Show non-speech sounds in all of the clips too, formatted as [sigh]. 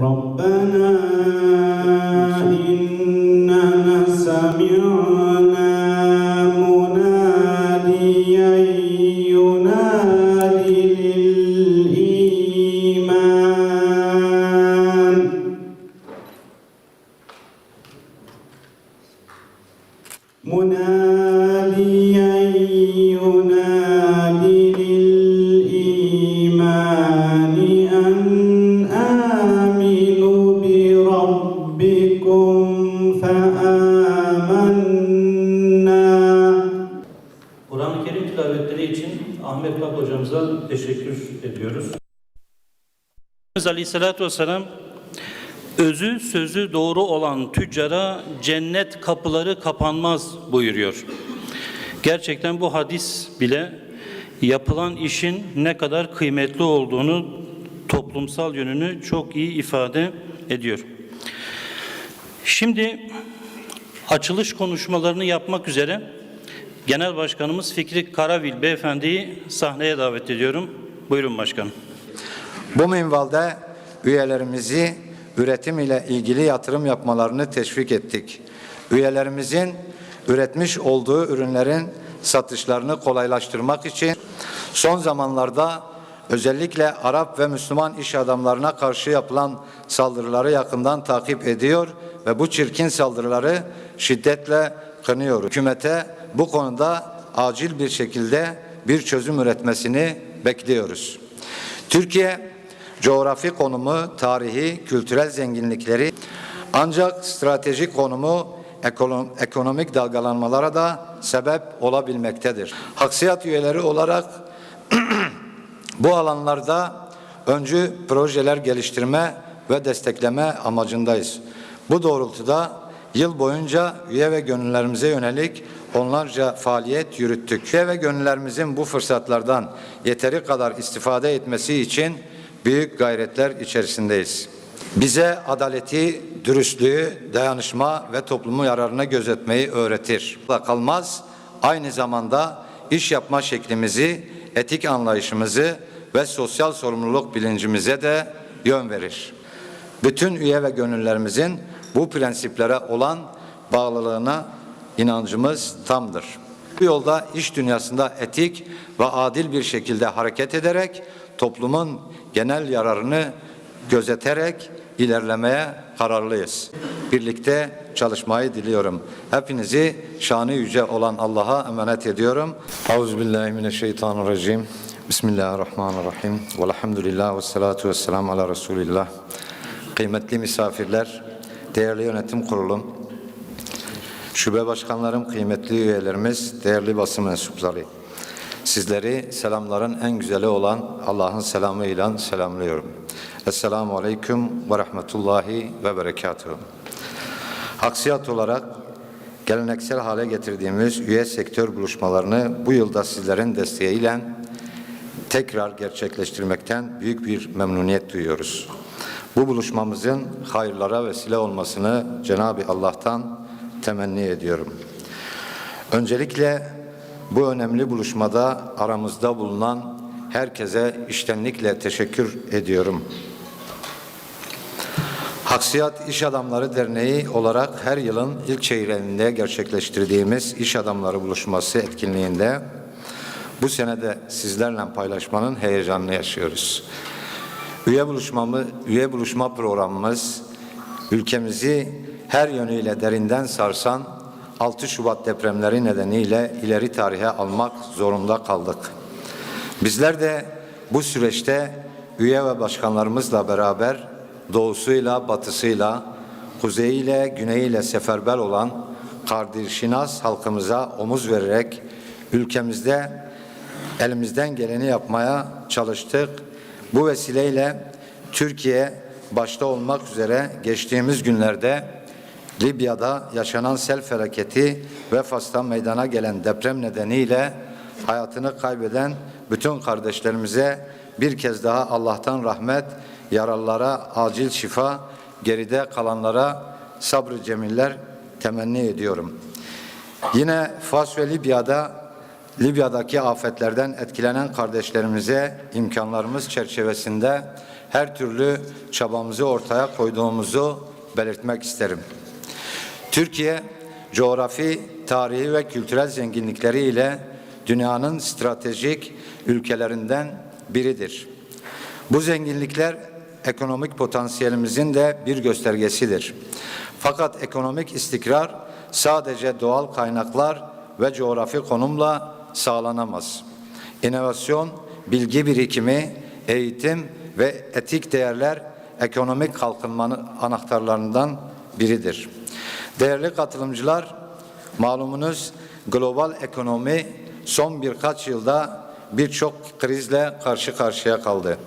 ربنا Aleyhisselatü Vesselam özü sözü doğru olan tüccara cennet kapıları kapanmaz buyuruyor. Gerçekten bu hadis bile yapılan işin ne kadar kıymetli olduğunu toplumsal yönünü çok iyi ifade ediyor. Şimdi açılış konuşmalarını yapmak üzere Genel Başkanımız Fikri Karavil Beyefendi'yi sahneye davet ediyorum. Buyurun başkanım. Bu minvalde üyelerimizi üretim ile ilgili yatırım yapmalarını teşvik ettik. Üyelerimizin üretmiş olduğu ürünlerin satışlarını kolaylaştırmak için son zamanlarda özellikle Arap ve Müslüman iş adamlarına karşı yapılan saldırıları yakından takip ediyor ve bu çirkin saldırıları şiddetle kınıyor. Hükümete bu konuda acil bir şekilde bir çözüm üretmesini bekliyoruz. Türkiye coğrafi konumu, tarihi, kültürel zenginlikleri ancak stratejik konumu ekonom- ekonomik dalgalanmalara da sebep olabilmektedir. Haksiyat üyeleri olarak [clears throat] bu alanlarda öncü projeler geliştirme ve destekleme amacındayız. Bu doğrultuda yıl boyunca üye ve gönüllerimize yönelik onlarca faaliyet yürüttük. Üye ve gönüllerimizin bu fırsatlardan yeteri kadar istifade etmesi için büyük gayretler içerisindeyiz. Bize adaleti, dürüstlüğü, dayanışma ve toplumu yararına gözetmeyi öğretir. Kalmaz, aynı zamanda iş yapma şeklimizi, etik anlayışımızı ve sosyal sorumluluk bilincimize de yön verir. Bütün üye ve gönüllerimizin bu prensiplere olan bağlılığına inancımız tamdır. Bu yolda iş dünyasında etik ve adil bir şekilde hareket ederek toplumun genel yararını gözeterek ilerlemeye kararlıyız. Birlikte çalışmayı diliyorum. Hepinizi şanı yüce olan Allah'a emanet ediyorum. Euzubillahimineşşeytanirracim. Bismillahirrahmanirrahim. Velhamdülillah ve salatu ve selamu ala Resulillah. Kıymetli misafirler, değerli yönetim kurulum, şube başkanlarım, kıymetli üyelerimiz, değerli basın mensupları. Sizleri selamların en güzeli olan Allah'ın selamıyla selamlıyorum. Esselamu Aleyküm ve Rahmetullahi ve Berekatuhu. Aksiyat olarak geleneksel hale getirdiğimiz üye sektör buluşmalarını bu yılda sizlerin desteğiyle tekrar gerçekleştirmekten büyük bir memnuniyet duyuyoruz. Bu buluşmamızın hayırlara vesile olmasını Cenab-ı Allah'tan temenni ediyorum. Öncelikle bu önemli buluşmada aramızda bulunan herkese iştenlikle teşekkür ediyorum. Haksiyat İş Adamları Derneği olarak her yılın ilk çeyreğinde gerçekleştirdiğimiz İş Adamları Buluşması etkinliğinde bu senede sizlerle paylaşmanın heyecanını yaşıyoruz. Üye buluşmamı, üye buluşma programımız ülkemizi her yönüyle derinden sarsan 6 Şubat depremleri nedeniyle ileri tarihe almak zorunda kaldık. Bizler de bu süreçte üye ve başkanlarımızla beraber doğusuyla, batısıyla, kuzeyiyle, güneyiyle seferber olan kardeşinas halkımıza omuz vererek ülkemizde elimizden geleni yapmaya çalıştık. Bu vesileyle Türkiye başta olmak üzere geçtiğimiz günlerde Libya'da yaşanan sel felaketi ve Fas'ta meydana gelen deprem nedeniyle hayatını kaybeden bütün kardeşlerimize bir kez daha Allah'tan rahmet, yaralılara acil şifa, geride kalanlara sabrı cemiller temenni ediyorum. Yine Fas ve Libya'da Libya'daki afetlerden etkilenen kardeşlerimize imkanlarımız çerçevesinde her türlü çabamızı ortaya koyduğumuzu belirtmek isterim. Türkiye, coğrafi, tarihi ve kültürel zenginlikleriyle dünyanın stratejik ülkelerinden biridir. Bu zenginlikler ekonomik potansiyelimizin de bir göstergesidir. Fakat ekonomik istikrar sadece doğal kaynaklar ve coğrafi konumla sağlanamaz. İnovasyon, bilgi birikimi, eğitim ve etik değerler ekonomik kalkınmanın anahtarlarından biridir. Değerli katılımcılar, malumunuz global ekonomi son birkaç yılda birçok krizle karşı karşıya kaldı.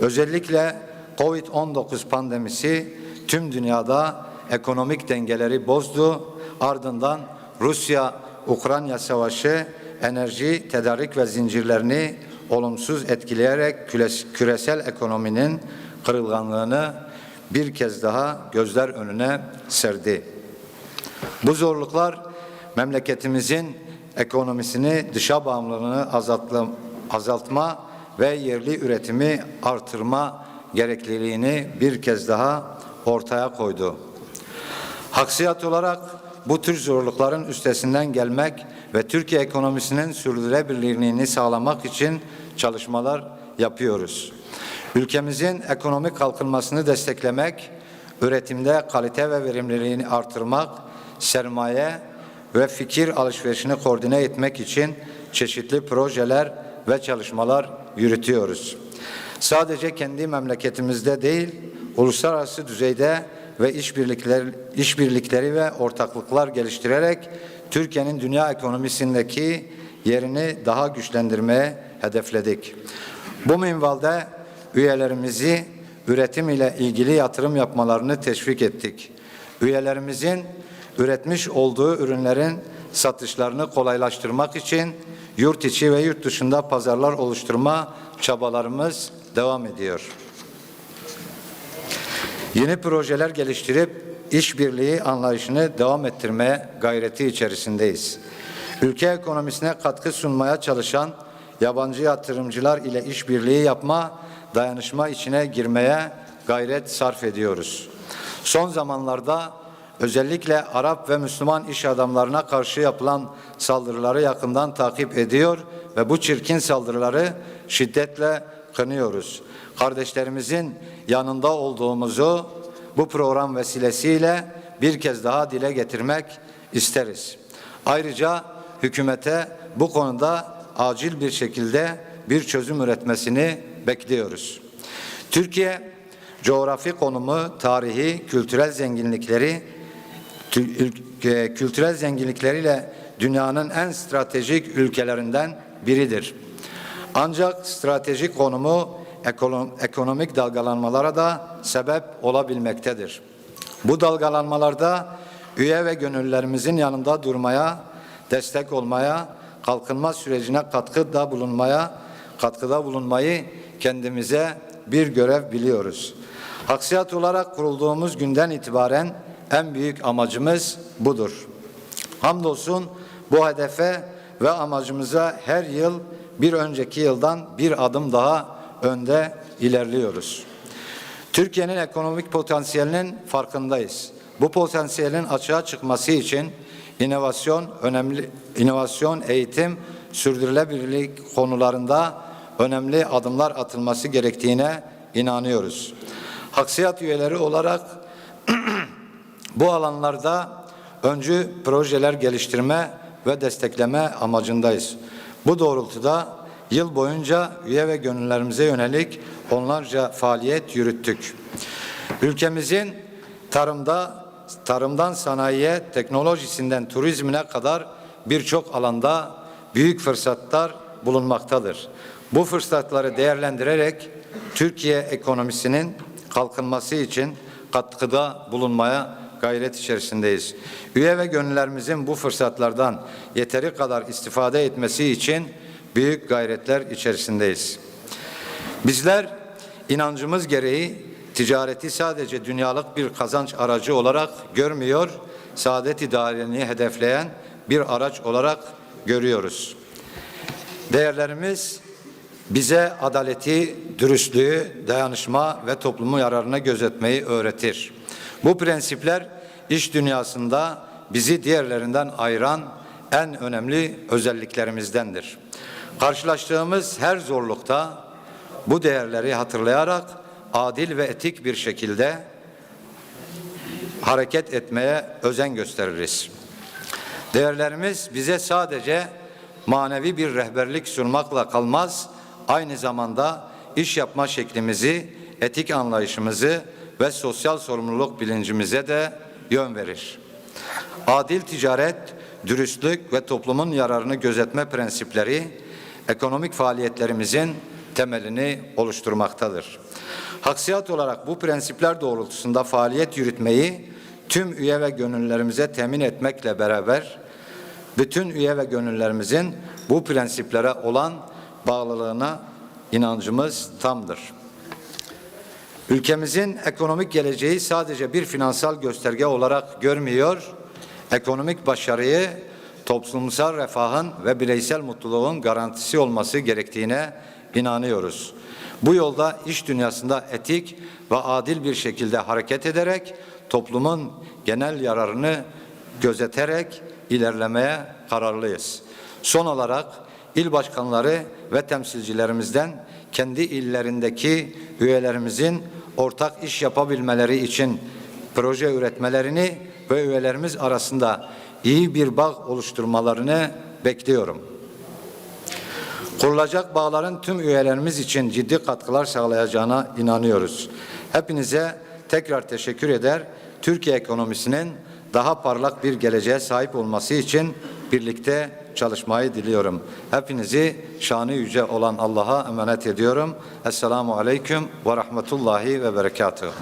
Özellikle Covid-19 pandemisi tüm dünyada ekonomik dengeleri bozdu. Ardından Rusya-Ukrayna savaşı enerji tedarik ve zincirlerini olumsuz etkileyerek küresel ekonominin kırılganlığını bir kez daha gözler önüne serdi. Bu zorluklar memleketimizin ekonomisini dışa bağımlılığını azaltma, ve yerli üretimi artırma gerekliliğini bir kez daha ortaya koydu. Haksiyat olarak bu tür zorlukların üstesinden gelmek ve Türkiye ekonomisinin sürdürülebilirliğini sağlamak için çalışmalar yapıyoruz. Ülkemizin ekonomik kalkınmasını desteklemek, üretimde kalite ve verimliliğini artırmak, sermaye ve fikir alışverişini koordine etmek için çeşitli projeler ve çalışmalar yürütüyoruz. Sadece kendi memleketimizde değil, uluslararası düzeyde ve işbirlikleri, işbirlikleri ve ortaklıklar geliştirerek Türkiye'nin dünya ekonomisindeki yerini daha güçlendirmeye hedefledik. Bu minvalde üyelerimizi üretim ile ilgili yatırım yapmalarını teşvik ettik. Üyelerimizin üretmiş olduğu ürünlerin satışlarını kolaylaştırmak için yurt içi ve yurt dışında pazarlar oluşturma çabalarımız devam ediyor. Yeni projeler geliştirip işbirliği anlayışını devam ettirmeye gayreti içerisindeyiz. Ülke ekonomisine katkı sunmaya çalışan yabancı yatırımcılar ile işbirliği yapma, dayanışma içine girmeye gayret sarf ediyoruz. Son zamanlarda özellikle Arap ve Müslüman iş adamlarına karşı yapılan saldırıları yakından takip ediyor ve bu çirkin saldırıları şiddetle kınıyoruz. Kardeşlerimizin yanında olduğumuzu bu program vesilesiyle bir kez daha dile getirmek isteriz. Ayrıca hükümete bu konuda acil bir şekilde bir çözüm üretmesini bekliyoruz. Türkiye coğrafi konumu, tarihi, kültürel zenginlikleri kültürel zenginlikleriyle dünyanın en stratejik ülkelerinden biridir. Ancak stratejik konumu ekonom- ekonomik dalgalanmalara da sebep olabilmektedir. Bu dalgalanmalarda üye ve gönüllülerimizin yanında durmaya, destek olmaya, kalkınma sürecine katkıda bulunmaya, katkıda bulunmayı kendimize bir görev biliyoruz. Haksiyat olarak kurulduğumuz günden itibaren en büyük amacımız budur. Hamdolsun bu hedefe ve amacımıza her yıl bir önceki yıldan bir adım daha önde ilerliyoruz. Türkiye'nin ekonomik potansiyelinin farkındayız. Bu potansiyelin açığa çıkması için inovasyon önemli inovasyon, eğitim, sürdürülebilirlik konularında önemli adımlar atılması gerektiğine inanıyoruz. Haksiyat üyeleri olarak [clears throat] bu alanlarda öncü projeler geliştirme ve destekleme amacındayız. Bu doğrultuda yıl boyunca üye ve gönüllerimize yönelik onlarca faaliyet yürüttük. Ülkemizin tarımda, tarımdan sanayiye, teknolojisinden turizmine kadar birçok alanda büyük fırsatlar bulunmaktadır. Bu fırsatları değerlendirerek Türkiye ekonomisinin kalkınması için katkıda bulunmaya gayret içerisindeyiz. Üye ve gönüllerimizin bu fırsatlardan yeteri kadar istifade etmesi için büyük gayretler içerisindeyiz. Bizler inancımız gereği ticareti sadece dünyalık bir kazanç aracı olarak görmüyor, saadet daireni hedefleyen bir araç olarak görüyoruz. Değerlerimiz bize adaleti, dürüstlüğü, dayanışma ve toplumu yararına gözetmeyi öğretir. Bu prensipler iş dünyasında bizi diğerlerinden ayıran en önemli özelliklerimizdendir. Karşılaştığımız her zorlukta bu değerleri hatırlayarak adil ve etik bir şekilde hareket etmeye özen gösteririz. Değerlerimiz bize sadece manevi bir rehberlik sunmakla kalmaz, aynı zamanda iş yapma şeklimizi, etik anlayışımızı ve sosyal sorumluluk bilincimize de yön verir. Adil ticaret, dürüstlük ve toplumun yararını gözetme prensipleri ekonomik faaliyetlerimizin temelini oluşturmaktadır. Haksiyat olarak bu prensipler doğrultusunda faaliyet yürütmeyi tüm üye ve gönüllerimize temin etmekle beraber bütün üye ve gönüllerimizin bu prensiplere olan bağlılığına inancımız tamdır. Ülkemizin ekonomik geleceği sadece bir finansal gösterge olarak görmüyor, ekonomik başarıyı toplumsal refahın ve bireysel mutluluğun garantisi olması gerektiğine inanıyoruz. Bu yolda iş dünyasında etik ve adil bir şekilde hareket ederek toplumun genel yararını gözeterek ilerlemeye kararlıyız. Son olarak il başkanları ve temsilcilerimizden kendi illerindeki üyelerimizin ortak iş yapabilmeleri için proje üretmelerini ve üyelerimiz arasında iyi bir bağ oluşturmalarını bekliyorum. Kurulacak bağların tüm üyelerimiz için ciddi katkılar sağlayacağına inanıyoruz. Hepinize tekrar teşekkür eder. Türkiye ekonomisinin daha parlak bir geleceğe sahip olması için birlikte çalışmayı diliyorum. Hepinizi şanı yüce olan Allah'a emanet ediyorum. Esselamu Aleyküm ve Rahmetullahi ve Berekatuhu.